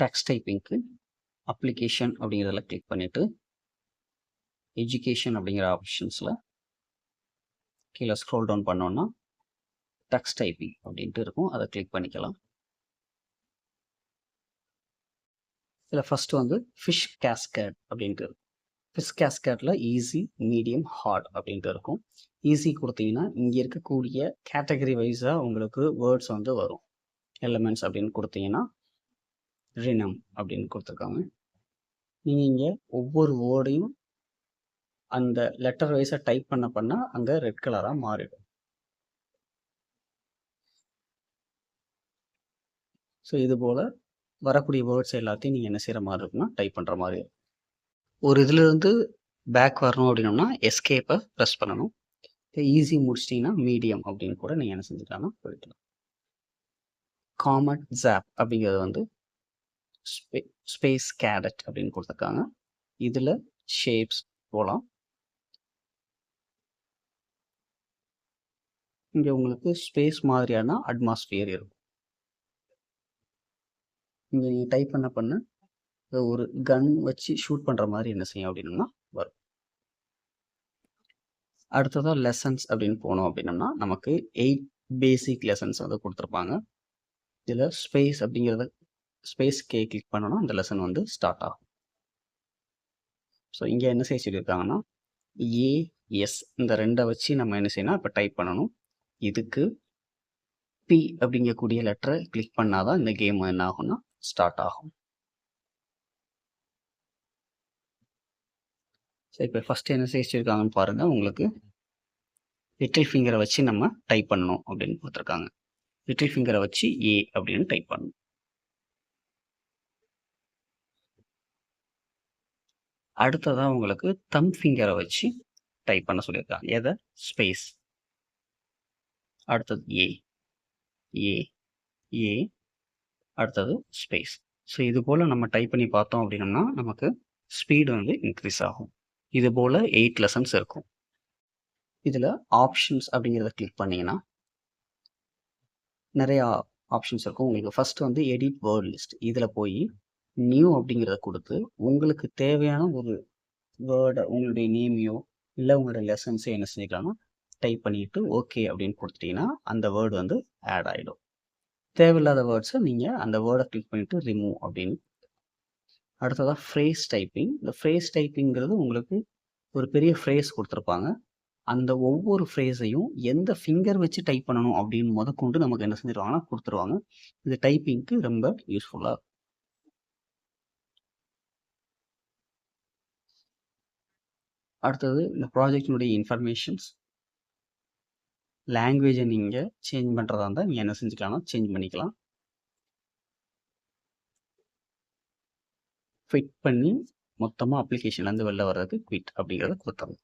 Text டைப்பிங்க்கு application அப்படிங்கிறதில் click பண்ணிவிட்டு எஜுகேஷன் அப்படிங்கிற ஆப்ஷன்ஸில் கீழே ஸ்க்ரோல் டவுன் பண்ணோன்னா டெக்ஸ்ட் டைப்பிங் அப்படின்ட்டு இருக்கும். அதை கிளிக் பண்ணிக்கலாம். இதில் ஃபஸ்ட்டு வந்து ஃபிஷ் கேஸ்கேட் அப்படின்ட்டு இருக்கும். ஃபிஷ் கேஸ்கேட்டில் ஈஸி மீடியம் ஹார்ட் அப்படின்ட்டு இருக்கும். ஈஸி கொடுத்தீங்கன்னா இங்கே இருக்கக்கூடிய கேட்டகரி வைஸாக உங்களுக்கு வேர்ட்ஸ் வந்து வரும். எலமெண்ட்ஸ் அப்படின்னு கொடுத்தீங்கன்னா ரினம் அப்படின்னு கொடுத்துருக்காங்க. நீங்கள் இங்கே ஒவ்வொரு வேர்டையும் அந்த லெட்டர் வைஸாக டைப் பண்ண பண்ணால் அங்கே ரெட் கலராக மாறிடும். ஸோ இது போல் வரக்கூடிய வேர்ட்ஸ் எல்லாத்தையும் நீங்கள் என்ன செய்கிற மாதிரி இருக்குன்னா டைப் பண்ணுற மாதிரி இருக்கும் ஒரு இதுலேருந்து பேக் வரணும் அப்படின்னோம்னா எஸ்கேப்பை ப்ரெஸ் பண்ணணும். ஈஸி முடிச்சிட்டிங்கன்னா மீடியம் அப்படின்னு கூட நீங்கள் என்ன செஞ்சுக்கலாம்னா போய்க்கலாம். காமட் ஜாப் அப்படிங்கிறது வந்து ஸ்பே ஸ்பேஸ் கேடட் அப்படின்னு கொடுத்துருக்காங்க. இதில் ஷேப்ஸ் போகலாம் இங்கே உங்களுக்கு ஸ்பேஸ் மாதிரியான அட்மாஸ்பியர் இருக்கும். இங்கே நீங்கள் டைப் பண்ண பண்ண ஒரு கன் வச்சு ஷூட் பண்ணுற மாதிரி என்ன செய்யும் அப்படின்னா வரும். அடுத்ததாக லெசன்ஸ் அப்படின்னு போனோம் அப்படின்னம்னா நமக்கு எயிட் பேசிக் லெசன்ஸ் வந்து கொடுத்துருப்பாங்க. இதில் ஸ்பேஸ் அப்படிங்கிறத ஸ்பேஸ் கே கிளிக் பண்ணோன்னா அந்த லெசன் வந்து ஸ்டார்ட் ஆகும். ஸோ இங்கே என்ன செய்ய சொல்லியிருக்காங்கன்னா ஏஎஸ் இந்த ரெண்டை வச்சு நம்ம என்ன செய்யணும் இப்போ டைப் பண்ணணும். இதுக்கு பி அப்படிங்கக்கூடிய லெட்டரை கிளிக் பண்ணாதான் இந்த கேம் என்ன ஆகும்னா ஸ்டார்ட் ஆகும். சரி இப்போ ஃபஸ்ட்டு என்ன செய்திருக்காங்கன்னு பாருங்கள் உங்களுக்கு லிட்டில் ஃபிங்கரை வச்சு நம்ம டைப் பண்ணணும் அப்படின்னு கொடுத்துருக்காங்க. லிட்டில் ஃபிங்கரை வச்சு ஏ அப்படின்னு டைப் பண்ணணும். அடுத்ததாக உங்களுக்கு தம் ஃபிங்கரை வச்சு டைப் பண்ண சொல்லியிருக்காங்க. எதை? ஸ்பேஸ் அடுத்தது ஏ ஏ ஏ அடுத்தது ஸ்பேஸ் ஸோ இது போல் நம்ம டைப் பண்ணி பார்த்தோம் அப்படின்னம்னா நமக்கு ஸ்பீடு வந்து இன்க்ரீஸ் ஆகும். இது போல் எயிட் லெசன்ஸ் இருக்கும். இதில் ஆப்ஷன்ஸ் அப்படிங்கிறத கிளிக் பண்ணிங்கன்னா நிறையா ஆப்ஷன்ஸ் இருக்கும். உங்களுக்கு ஃபஸ்ட்டு வந்து எடிட் வேர்ட் லிஸ்ட் இதில் போய் நியூ அப்படிங்கிறத கொடுத்து உங்களுக்கு தேவையான ஒரு வேர்டை உங்களுடைய நேமையோ இல்லை உங்களுடைய லெசன்ஸோ என்ன செஞ்சுக்கலாம்னா டைப் பண்ணிவிட்டு ஓகே அப்படின்னு கொடுத்துட்டீங்கன்னா அந்த வேர்டு வந்து ஆட் ஆகிடும் தேவையில்லாத வேர்ட்ஸை நீங்கள் அந்த வேர்டை கிளிக் பண்ணிவிட்டு ரிமூவ் அப்படின்னு. அடுத்ததாக ஃப்ரேஸ் டைப்பிங் இந்த ஃப்ரேஸ் டைப்பிங்கிறது உங்களுக்கு ஒரு பெரிய ஃப்ரேஸ் கொடுத்துருப்பாங்க. அந்த ஒவ்வொரு ஃப்ரேஸையும் எந்த ஃபிங்கர் வச்சு டைப் பண்ணணும் அப்படின்னு முதற்கொண்டு நமக்கு என்ன செஞ்சிருவாங்கன்னா கொடுத்துருவாங்க. இது டைப்பிங்க்கு ரொம்ப யூஸ்ஃபுல்லாக அடுத்தது இந்த ப்ராஜெக்டினுடைய இன்ஃபர்மேஷன்ஸ் லாங்குவேஜை நீங்கள் சேஞ்ச் பண்ணுறதா இருந்தால் நீங்கள் என்ன செஞ்சுக்கலாம்னா சேஞ்ச் பண்ணிக்கலாம். ஃபிட் பண்ணி மொத்தமாக அப்ளிகேஷன்லேருந்து வெளில வர்றதுக்கு குவிட் அப்படிங்கிறத கொடுத்துருங்க